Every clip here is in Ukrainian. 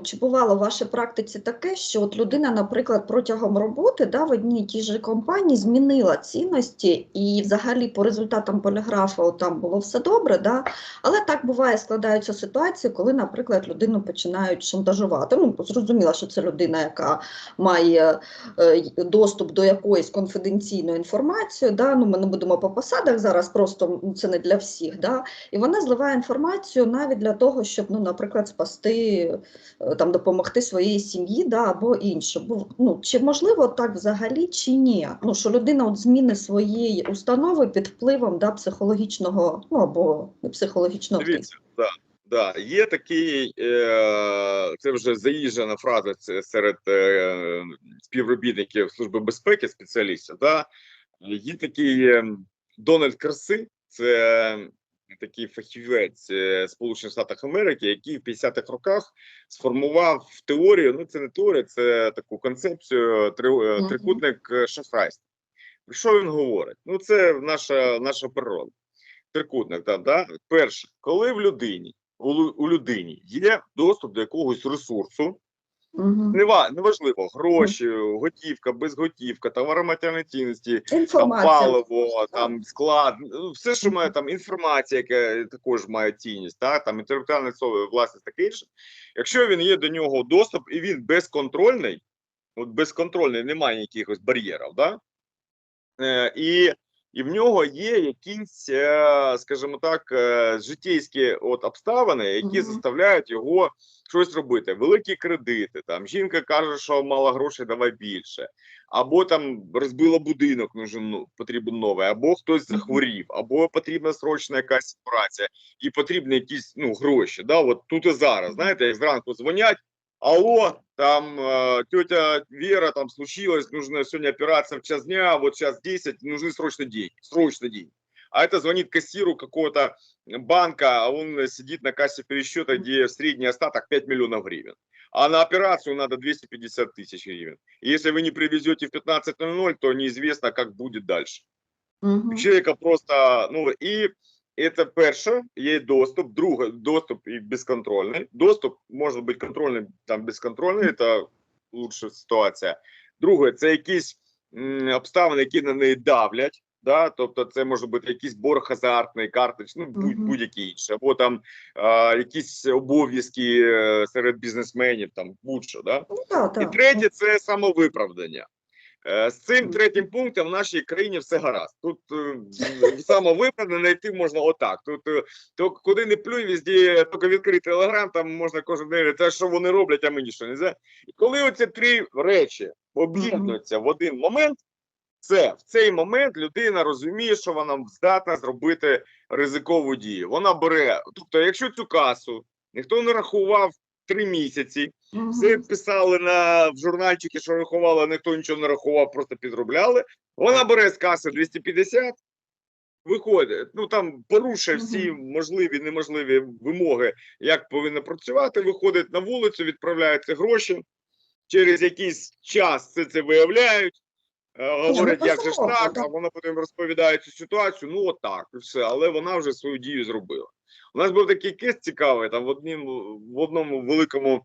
Чи бувало в вашій практиці таке, що от людина, наприклад, протягом роботи да, в одній тій же компанії змінила цінності, і взагалі по результатам поліграфу там було все добре, да? але так буває, складаються ситуації, коли, наприклад, людину починають шантажувати. Ну, зрозуміло, що це людина, яка має е, доступ до якоїсь конфіденційної інформації. Да? Ну, ми не будемо по посадах зараз, просто це не для всіх. Да? І вона зливає інформацію навіть для того, щоб, ну, наприклад, спасти е, там допомогти своїй сім'ї, да, або інше. Бо ну чи можливо так взагалі, чи ні? Ну що людина от зміни своєї установи під впливом да, психологічного, ну або не психологічного тиску. Да, да. є такий, е, це вже заїжджена фраза серед е, співробітників Служби безпеки, спеціалістів. Да? Є такий е, Дональд Краси, це такий фахівець е, Сполучених Штатів Америки, який в 50-х роках сформував теорію. Ну, це не теорія, це таку концепцію три, е, трикутник е, шахрайства. Про що він говорить? Ну, це наша, наша природа. Трикутник, там, да? Перше, коли в людині, у, у людині є доступ до якогось ресурсу, Угу. нева- неважливо, гроші, готівка, безготівка, товароматеріальні цінності, там паливо, там склад, ну, все, що має там інформація, яка також має цінність, так, там інтелектуальна власність таке інше. Якщо він є до нього доступ і він безконтрольний, от безконтрольний, немає якихось бар'єрів, да? е, і, і в нього є якісь, е, скажімо так, е, життєйські от обставини, які Мгм. заставляють його щось робити. Великі кредити. Там жінка каже, що мало грошей, давай більше. Або там розбила будинок, нужен ну, потрібен новий, або хтось захворів, або потрібна срочна якась операція, і потрібні якісь ну, гроші. Да? От тут і зараз. Знаєте, як зранку дзвонять. Алло, там э, тетя Вера, там случилось, нужна сегодня операция в час дня, вот сейчас 10, нужны срочно деньги, срочно деньги. А это звонит кассиру какого-то банка, а он сидит на кассе пересчета, где средний остаток 5 миллионов гривен. А на операцию надо 250 тысяч гривен. И если вы не привезете в 15.00, то неизвестно, как будет дальше. Угу. У человека просто, ну і це перше, є доступ, друге, доступ і безконтрольний. Доступ може бути контрольний, там безконтрольний, це лучша ситуація. Друге, це якісь м, обставини, які на неї давлять. Да? Тобто це може бути якийсь борг азартний, карточний, ну будь, Мгм. будь-які інші, або там а, якісь обов'язки е, серед бізнесменів, там будь-що. Да? Ну, да. І третє це самовиправдання. Е, З цим третім пунктом в нашій країні все гаразд. Тут е, знайти можна отак. Тут е, то куди не плюй, везде тільки відкрити телеграм, там можна кожен день те, що вони роблять, а мені що не знаю. І коли оці три речі об'єднуються в один момент, це в цей момент людина розуміє, що вона здатна зробити ризикову дію. Вона бере, тобто, якщо цю касу ніхто не рахував три місяці. Все писали на в журнальчики, що рахували, ніхто нічого не рахував, просто підробляли. Вона бере з каси 250, виходить. Ну там порушує всі можливі, неможливі вимоги, як повинна працювати. Виходить на вулицю, відправляються гроші. Через якийсь час це це виявляють. е, Говорять, як же ж так, а вона потім розповідає цю ситуацію. Ну, отак, і все. Але вона вже свою дію зробила. У нас був такий кейс цікавий, там в однім в одному великому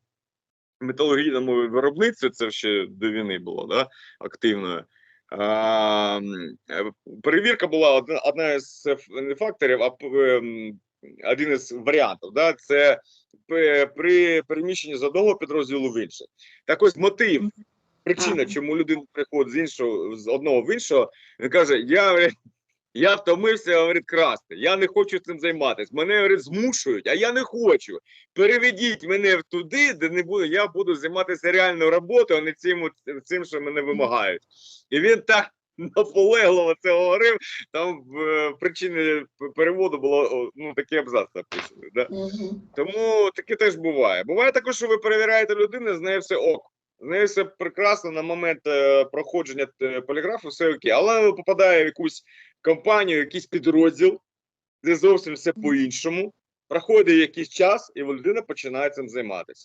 металургійному виробництві, це ще до війни було, да, активною. А, е, перевірка була одна, одна ф- не факторів, а ем, один із варіантів. Да, це при переміщенні з одного підрозділу в інший. Так ось мотив, причина, чому людина приходить з іншого з одного в іншого, він каже: Я я втомився, говорить, красти. Я не хочу цим займатися. Мене говорить, змушують, а я не хочу. Переведіть мене туди, де не буду. Я буду займатися реальною роботою, а не цим, цим, що мене вимагають. І він так наполегливо це говорив. Там в е, переводу було ну такий абзац написаний. Да? Тому таке теж буває. Буває також, що ви перевіряєте людину, з нею все ок. З нею все прекрасно на момент е, проходження е, поліграфу, все окей. Але попадає в якусь компанію, якийсь підрозділ, де зовсім все по-іншому. Проходить якийсь час, і людина починає цим займатися.